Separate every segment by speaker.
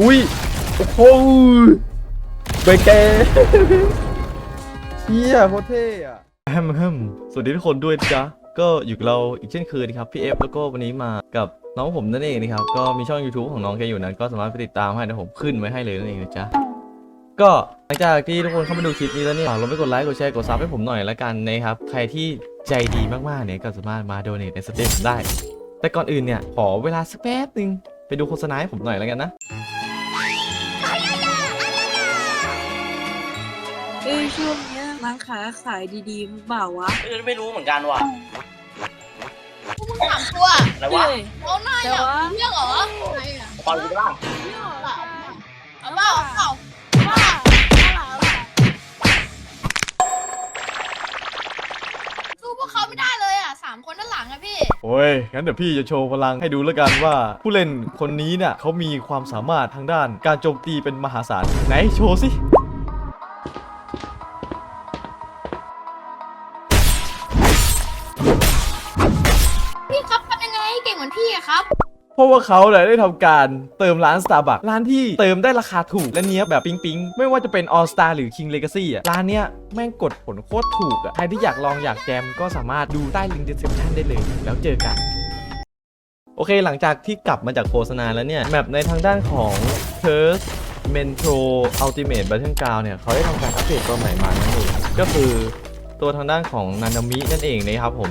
Speaker 1: อุ้ย โอ้โหเบเกเฮียโคตรเท่อะแฮมแฮมสวัสดีทุกคนด้วยจ๊ะก็อยู่กับเราอีกเช่นเคยนะครับพี่เอฟแล้วก็วันนี้มากับน้องผมนั่นเองนะครับ ก็มีช่อง YouTube ของน้องแกอยู่นั้น ก็สามารถไปติดตามให้นะผมขึ้นไว้ให้เลยนั่นเองนะจ๊ะก็หลังจากที่ทุกคนเข้ามาดูคลิปนี้แล้วเนี่ยฝากลงไปกดไลค์กดแชร์กดซับให้ผมหน่อยละกันนะครับ ใครที่ใจดีมากๆเนี่ยก็สามารถมาโดเนทในสเตจผมได้ แต่ก่อนอื่นเนี่ย ขอเวลาสักแป๊บนึง ไปดูโฆษณาให้ผมหน่อยแล้วกันนะ
Speaker 2: เอ้ยช่วงเนี้ยร้านค้าขายดีๆเปล่าวะ
Speaker 3: เออไม่รู้เหมือนกันว่ะ
Speaker 4: สามตัว
Speaker 3: อะไรวะ
Speaker 2: เอ้ย
Speaker 4: เอาหน้า
Speaker 2: แต่
Speaker 4: อย่าง
Speaker 2: ว่า
Speaker 4: เรื่องเหรออะไรอะ
Speaker 3: ฟังดูบ้าง
Speaker 4: เอาเปล่าเอาเปล่า
Speaker 1: โอ้ย งั้นเดี๋ยวพี่จะโชว์พลังให้ดูแล้วกันว่า ผู้เล่นคนนี้เนี่ยเขามีความสามารถทางด้านการโจมตีเป็นมหาศาล ไหนโชว์สิ
Speaker 4: พี่ครับเป็นยังไงเก่งเหมือนพี่อะครับ
Speaker 1: เพราะว่าเขาเนี่ยได้ทำการเติมร้าน Starbucks ร้านที่เติมได้ราคาถูกและเนี้ยแบบปิ๊งปิงๆ ไม่ว่าจะเป็น All Star หรือ King Legacy อะร้านเนี้ยแม่งกดผลโคตรถูกอะใครที่อยากลองอยากแจมก็สามารถดูใต้ลิงก์ description ได้เลย แล้วเจอกัน โอเคหลังจากที่กลับมาจากโฆษณาแล้วเนี่ยแมปในทางด้านของ Curse Metro Ultimate Battleground เนี่ยเขาได้ทำการอัปเดตตัวใหม่มานั่นเองก็คือตัวทางด้านของนานามินั่นเองนะครับผม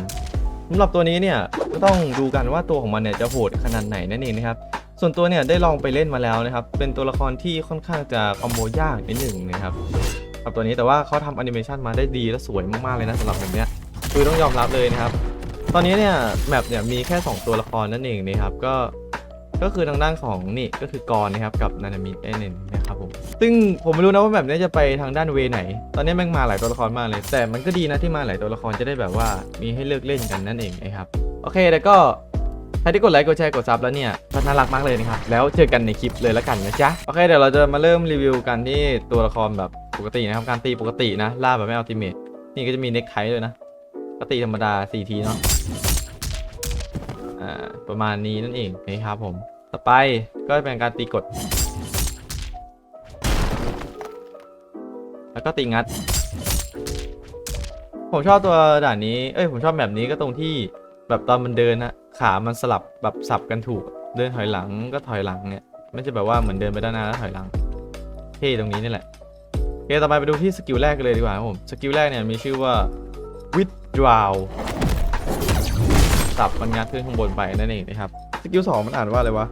Speaker 1: สำหรับตัวนี้เนี่ยก็ต้องดูกันว่าตัวของมันเนี่ยจะโหดขนาดไหนนั่นเองนะครับส่วนตัวเนี่ยได้ลองไปเล่นมาแล้วนะครับเป็นตัวละครที่ค่อนข้างจะคอมโบยากนิดหนึ่งนะครับกับตัวนี้แต่ว่าเขาทำแอนิเมชันมาได้ดีและสวยมากๆเลยนะสำหรับแบบเนี้ยคือต้องยอมรับเลยนะครับ ตอนนี้เนี่ยแมปเนี่ยมีแค่ 2 ตัวละครนั่นเองนะครับก็ก็คือทางด้านของนี่ก็คือกรนะครับกับนานามิเอเนนนะ ซึ่งผมไม่รู้นะว่าแบบนี้จะไปทางด้านเวไหน ตอนนี้แม่งมาหลายตัวละครมากเลย แต่มันก็ดีนะที่มาหลายตัวละครจะได้แบบว่ามีให้เลือกเล่นกันนั่นเองนะครับโอเคแล้วก็ใครที่กดไลค์กดแชร์กดซับแล้วเนี่ยก็น่ารักมากเลยนะครับแล้วเจอกันในคลิปเลยล้วกันนะจ๊ะโอเคเดี๋ยวเราจะมาเริ่มรีวิวกันที่ตัวละครแบบปกตินะครับการตีปกตินะล่าแบบไม่อัลติเมทนี่ก็จะมีเน็กไทด้วยนะก็ตีธรรมดา4ทีเนาะอ่าประมาณนี้นั่นเองนะครับผม ต่อไปก็เป็นการตีกด แล้วก็ตีงัด ผมชอบตัวด่านนี้ เอ้ย ผมชอบแบบนี้ก็ตรงที่แบบตอนมันเดินนะขามันสลับแบบสับกันถูก เดินถอยหลังก็ถอยหลังเนี่ย ไม่ใช่แบบว่าเหมือนเดินไปด้านหน้าแล้วถอยหลัง เท่ตรงนี้นี่แหละโอเคต่อไปไปดูที่สกิลแรกกันเลยดีกว่าครับผม สกิลแรกเนี่ยมีชื่อว่า withdraw สับมันงัดขึ้นข้างบนไปนั่นเองนะครับ สกิลสองมันอ่านว่าอะไรวะ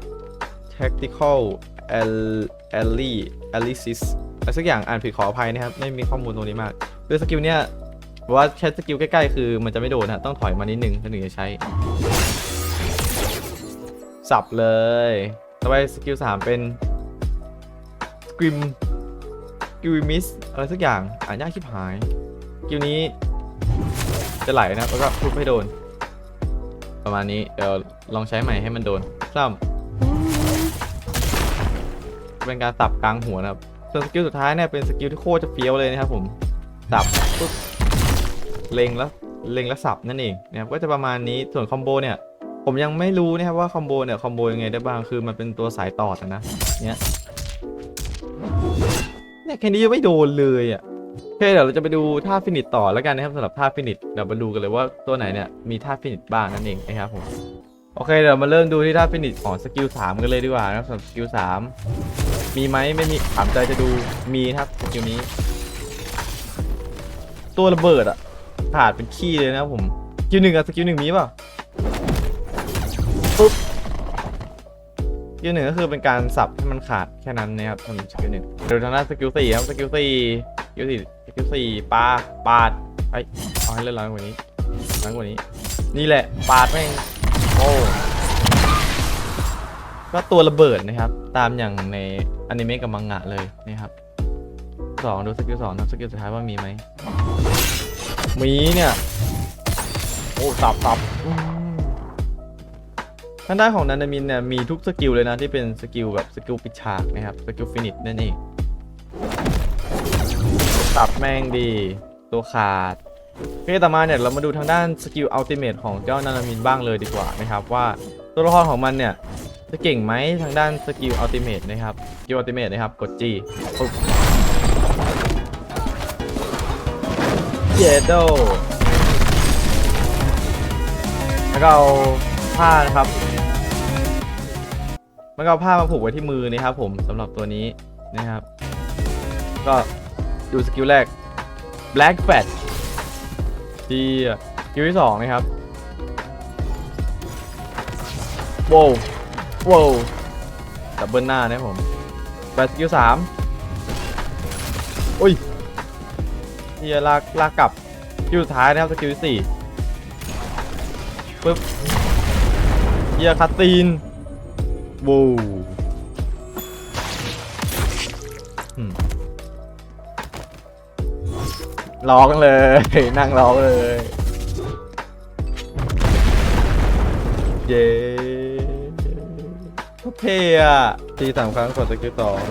Speaker 1: tactical Al- ally analysis อะไรสักอย่างอ่านผิดขออภัยนะครับ ไม่มีข้อมูลตรงนี้มากคือสกิลเนี้ยบอว่าแค่สกิลใกล้ๆ คือมันจะไม่โดนนะต้องถอยมานิดนึงถึงจะใช้ สับเลยต่อไปสกิลสามเป็น scrim scrimis อะไรสักอย่างอ่านยากชิบหายสกิลนี้จะไหลนะแล้วก็ทุบให้โดน ประมาณนี้เดี๋ยวลองใช้ใหม่ให้มันโดนซ้ำเป็นการสับกลางหัวนะครับ ส่วนสกิลสุดท้ายเนี่ยเป็นสกิลที่โคตรจะเฟี้ยวเลยนะครับผมสับปุ๊บเล็งแล้วเล็งแล้วสับนั่นเองนะครับก็จะประมาณนี้ส่วนคอมโบเนี่ยผมยังไม่รู้นะครับว่าคอมโบเนี่ยคอมโบยังไงได้บ้างคือมันเป็นตัวสายต่อนะเนี่ยเนี่ยแค่นี้ยังไม่โดนเลยอะโอเคเดี๋ยวเราจะไปดูท่าฟินิชต่อแล้วกันนะครับสำหรับท่าฟินิชเดี๋ยวมาดูกันเลยว่าตัวไหนเนี่ยมีท่าฟินิชบ้างนั่นเองนะครับผมโอเคเดี๋ยวมาเริ่มดูที่ท่าฟินิชของสกิล3กันเลยดีกว่านะครับสำหรับสกิล3 มีไหมไม่มีถามใจจะดูมีครับสกิลนี้ ตัวระเบิดอะขาดเป็นขี้เลยนะผมสกิลหนึ่งอะสกิลหนึ่งมีเปล่าปุ๊บสกิลหนึ่งก็คือเป็นการสับให้มันขาดแค่นั้นนะครับสำหรับสกิลหนึ่งเดี๋ยวทางด้านสกิลสี่ครับสกิลสี่สกิลสี่สกิลสี่ปาปาดไอเอาให้เล่นร้อยกว่านี้ร้อยกว่านี้ นี่แหละปาดแม่งโอ้ ก็ตัวระเบิดนะครับ ตามอย่างในอนิเมะกับมังงะเลยนะครับสองดูสกิลสองนะสกิลสุดท้ายว่ามีไหมมีเนี่ย โอ้ตับตับอืมทางด้านของนันดามินเนี่ยมีทุกสกิลเลยนะที่เป็นสกิลแบบสกิลปิดฉากนะครับสกิลฟินิชนั่นเองตับแม่งดี ตัวขาดโอเคต่อมาเนี่ยเรามาดูทางด้านสกิลอัลติเมทของเจ้านานามินบ้างเลยดีกว่านะครับว่าตัวละครของมันเนี่ย จะเก่งไหมทางด้านสกิลอัลติเมทนะครับสกิลอัลติเมทนะครับ กด G ปุ๊บเยโดแล้วก็เอาผ้านะครับแล้วก็เอาผ้ามาผูกไว้ที่มือนะครับผมสำหรับตัวนี้นะครับ ก็ดูสกิลแรก Black Fat ที่สกิลที่สองนะครับโว้ วโว้วดับเบิลหน้านะผมไปสกิลสามอุ้ยที่ลากลากกลับสกิลสุดท้ายนะครับสกิลที่สี่ปึ๊บเฮียคัตตีนว้วร้องเลย นั่งร้องเลย เย้ โอเคอะทีสามครั้งกดสกิลสอง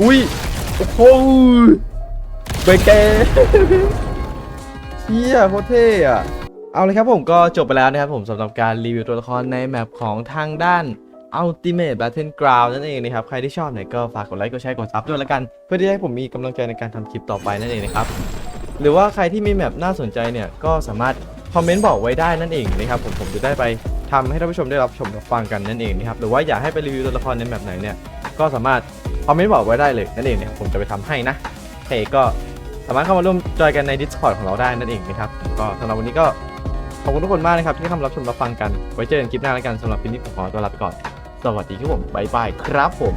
Speaker 1: อุ้ย โอ้โหเบเกเฮียโคตรเท่อะเอาเลยครับผมก็จบไปแล้วนะครับผมสำหรับการรีวิวตัวละครในแมปของทางด้าน Ultimate Battleground นั่นเองนะครับ ใครที่ชอบเนี่ยก็ฝากกดไลค์กดแชร์กดซับด้วยละกัน เพื่อที่จะให้ผมมีกำลังใจในการทำคลิปต่อไปนั่นเองนะครับ หรือว่าใครที่มีแมปน่าสนใจเนี่ยก็สามารถคอมเมนต์บอกไว้ได้นั่นเองนะครับผมผมจะได้ไปทำให้ท่านผู้ชมได้รับชมรับฟังกันนั่นเองนะครับหรือว่าอยากให้ไปรีวิวตัวละครในแมปไหนเนี่ยก็สามารถคอมเมนต์บอกไว้ได้เลยนั่นเองนะครับผมจะไปทำให้นะโอเคก็สามารถเข้ามาร่วมจอยกันใน Discord ของเราได้นั่นเองนะครับก็สำหรับวันนี้ก็ขอบคุณทุกคนมากนะครับที่เข้ามารับชมรับฟังกัน ไว้เจอกันคลิปหน้าแล้วกันสำหรับคลิปนี้ผมขอตัวลาไปก่อน สวัสดีครับผมบายบายครับผม